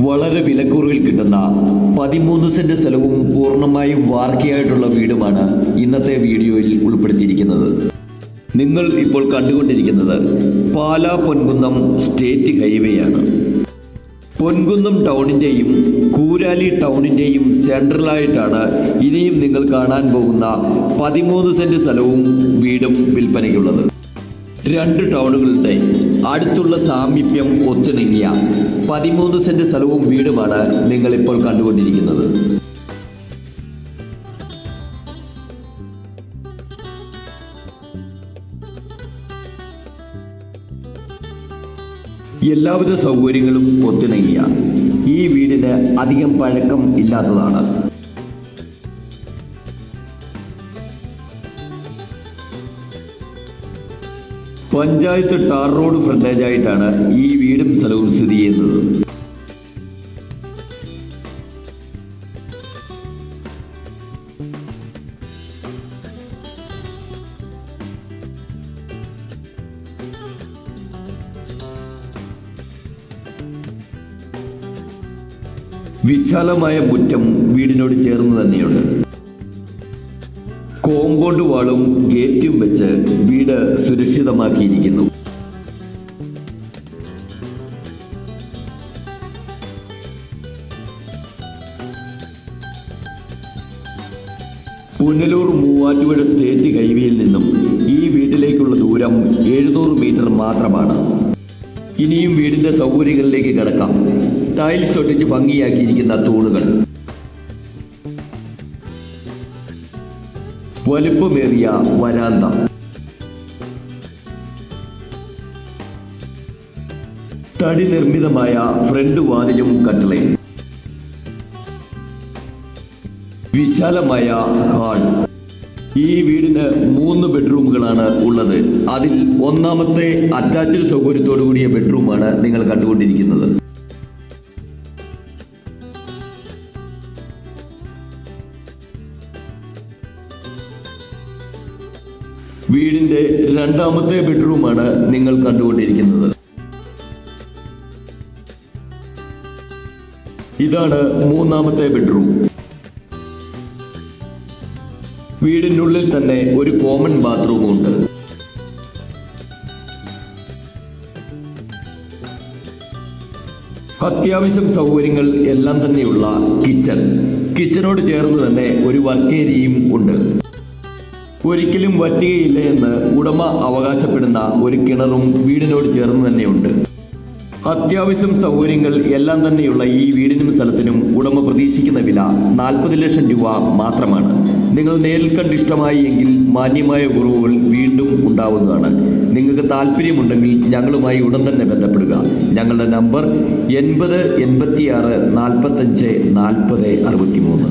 വളരെ വിലക്കുറവിൽ കിട്ടുന്ന പതിമൂന്ന് സെന്റ് സ്ഥലവും പൂർണമായും വാർക്കയായിട്ടുള്ള വീടുമാണ് ഇന്നത്തെ വീഡിയോയിൽ ഉൾപ്പെടുത്തിയിരിക്കുന്നത്. നിങ്ങൾ ഇപ്പോൾ കണ്ടുകൊണ്ടിരിക്കുന്നത് പാലാ പൊൻകുന്നം സ്റ്റേറ്റ് ഹൈവേയാണ് പൊൻകുന്നം ടൗണിന്റെയും കൂരാലി ടൗണിന്റെയും സെൻട്രലായിട്ടാണ് ഇനിയും നിങ്ങൾ കാണാൻ പോകുന്ന പതിമൂന്ന് സെന്റ് സ്ഥലവും വീടും വിൽപ്പനയ്ക്കുള്ളത്. രണ്ട് ടൗണുകളുടെ അടുത്തുള്ള സാമീപ്യം ഒത്തിണങ്ങിയ പതിമൂന്ന് സെന്റ് സ്ഥലവും വീടുമാണ് നിങ്ങൾ ഇപ്പോൾ കണ്ടുകൊണ്ടിരിക്കുന്നത്. എല്ലാവിധ സൗകര്യങ്ങളും ഒത്തിണങ്ങിയ ഈ വീടിന് അധികം പഴക്കം ഇല്ലാത്തതാണ്. പഞ്ചായത്ത് ടാർ റോഡ് ഫ്രണ്ടേജായിട്ടാണ് ഈ വീടും സ്ഥലവും സ്ഥിതി ചെയ്യുന്നത്. വിശാലമായ മുറ്റം വീടിനോട് ചേർന്ന് തന്നെയുണ്ട്. കോമ്പൗണ്ട് വാളും ഗേറ്റും വെച്ച് വീട് സുരക്ഷിതമാക്കിയിരിക്കുന്നു. പുനലൂർ മൂവാറ്റുപുഴ സ്റ്റേറ്റ് ഹൈവേയിൽ നിന്നും ഈ വീട്ടിലേക്കുള്ള ദൂരം എഴുന്നൂറ് മീറ്റർ മാത്രമാണ്. ഇനിയും വീടിന്റെ സൗകര്യങ്ങളിലേക്ക് കിടക്കാം. ടൈൽസ് ഒട്ടിച്ച് ഭംഗിയാക്കിയിരിക്കുന്ന തൂണുകൾ. വലുപ്പമേറിയ വരാന്ത. തടി നിർമ്മിതമായ ഫ്രണ്ട് വാതിലും കട്ടിളയും വിശാലമായ ഹാൾ. ഈ വീടിന് മൂന്ന് ബെഡ്റൂമുകളാണ് ഉള്ളത്. അതിൽ ഒന്നാമത്തെ അറ്റാച്ച്ഡ് സൗകര്യത്തോടു കൂടിയ ബെഡ്റൂമാണ് നിങ്ങൾ കണ്ടുകൊണ്ടിരിക്കുന്നത്. വീടിന്റെ രണ്ടാമത്തെ ബെഡ്റൂമാണ് നിങ്ങൾ കണ്ടുകൊണ്ടിരിക്കുന്നത്. ഇതാണ് മൂന്നാമത്തെ ബെഡ്റൂം. വീടിനുള്ളിൽ തന്നെ ഒരു കോമൺ ബാത്റൂം ഉണ്ട്. അത്യാവശ്യം സൗകര്യങ്ങൾ എല്ലാം തന്നെയുള്ള കിച്ചൺ. കിച്ചണോട് ചേർന്ന് തന്നെ ഒരു വർക്ക് ഉണ്ട്. ഒരിക്കലും വറ്റുകയില്ല എന്ന് ഉടമ അവകാശപ്പെടുന്ന ഒരു കിണറും വീടിനോട് ചേർന്ന് തന്നെയുണ്ട്. അത്യാവശ്യം സൗകര്യങ്ങൾ എല്ലാം തന്നെയുള്ള ഈ വീടിനും സ്ഥലത്തിനും ഉടമ പ്രതീക്ഷിക്കുന്ന വില നാൽപ്പത് ലക്ഷം രൂപ മാത്രമാണ്. നിങ്ങൾ നേരിൽ കണ്ട് ഇഷ്ടമായി എങ്കിൽ മാന്യമായ കുറവുകൾ വീണ്ടും ഉണ്ടാവുന്നതാണ്. നിങ്ങൾക്ക് താല്പര്യമുണ്ടെങ്കിൽ ഞങ്ങളുമായി ഉടൻ തന്നെ ബന്ധപ്പെടുക. ഞങ്ങളുടെ നമ്പർ എൺപത് എൺപത്തിയാറ് നാൽപ്പത്തഞ്ച് നാൽപ്പത് അറുപത്തി മൂന്ന്